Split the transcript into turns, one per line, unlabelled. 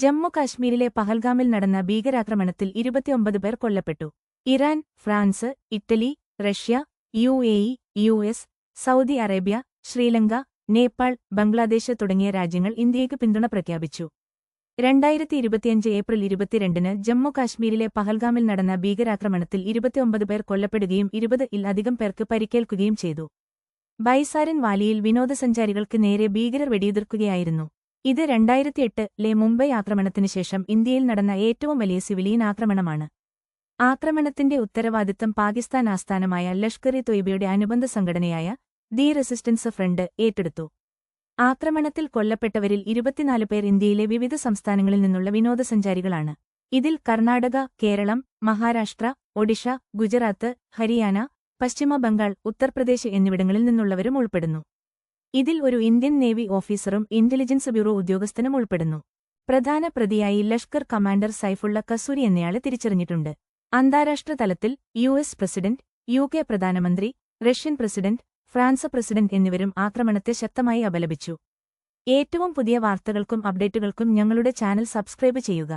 ജമ്മു കാശ്മീരിലെ പഹൽഗാമിൽ നടന്ന ഭീകരാക്രമണത്തിൽ ഇരുപത്തിയൊമ്പത് പേർ കൊല്ലപ്പെട്ടു. Iran France Italy Russia U A E U S Saudi Arabia Sri Lanka Nepal Bangladesh തുടങ്ങിയ രാജ്യങ്ങൾ ഇന്ത്യയ്ക്ക് പിന്തുണ പ്രഖ്യാപിച്ചു. രണ്ടായിരത്തി ഇരുപത്തിയഞ്ച് ഏപ്രിൽ ഇരുപത്തിരണ്ടിന് ജമ്മു കാശ്മീരിലെ പഹൽഗാമിൽ നടന്ന ഭീകരാക്രമണത്തിൽ ഇരുപത്തിയൊമ്പത് പേർ കൊല്ലപ്പെടുകയും ഇരുപത് അധികം പേർക്ക് പരിക്കേൽക്കുകയും ചെയ്തു. ബൈസാരൻ വാലിയിൽ വിനോദസഞ്ചാരികൾക്ക് നേരെ ഭീകരർ വെടിയുതിർക്കുകയായിരുന്നു. ഇത് രണ്ടായിരത്തിയെട്ട് ലെ മുംബൈ ആക്രമണത്തിനു ശേഷം ഇന്ത്യയിൽ നടന്ന ഏറ്റവും വലിയ സിവിലിയൻ ആക്രമണമാണ്. ആക്രമണത്തിന്റെ ഉത്തരവാദിത്തം പാകിസ്ഥാൻ ആസ്ഥാനമായ ലഷ്കർ ഇ തൊയ്ബയുടെ അനുബന്ധ സംഘടനയായ ദി റെസിസ്റ്റൻസ് ഫ്രണ്ട് ഏറ്റെടുത്തു. ആക്രമണത്തിൽ കൊല്ലപ്പെട്ടവരിൽ ഇരുപത്തിനാല് പേർ ഇന്ത്യയിലെ വിവിധ സംസ്ഥാനങ്ങളിൽ നിന്നുള്ള വിനോദസഞ്ചാരികളാണ്. ഇതിൽ കർണാടക കേരളം മഹാരാഷ്ട്ര ഒഡീഷ ഗുജറാത്ത് ഹരിയാന പശ്ചിമ ബംഗാൾ ഉത്തർപ്രദേശ് എന്നിവിടങ്ങളിൽ നിന്നുള്ളവരും ഉൾപ്പെടുന്നു. ഇതിൽ ഒരു ഇന്ത്യൻ നേവി ഓഫീസറും ഇന്റലിജൻസ് ബ്യൂറോ ഉദ്യോഗസ്ഥനും ഉൾപ്പെടുന്നു. പ്രധാന പ്രതിയായി ലഷ്കർ കമാൻഡർ സൈഫുള്ള കസൂരി എന്നയാളെ തിരിച്ചറിഞ്ഞിട്ടുണ്ട്. അന്താരാഷ്ട്ര തലത്തിൽ U S president U K പ്രധാനമന്ത്രി റഷ്യൻ പ്രസിഡന്റ് ഫ്രാൻസ് പ്രസിഡന്റ് എന്നിവരും ആക്രമണത്തെ ശക്തമായി അപലപിച്ചു. ഏറ്റവും പുതിയ വാർത്തകൾക്കും അപ്ഡേറ്റുകൾക്കും ഞങ്ങളുടെ ചാനൽ സബ്സ്ക്രൈബ് ചെയ്യുക.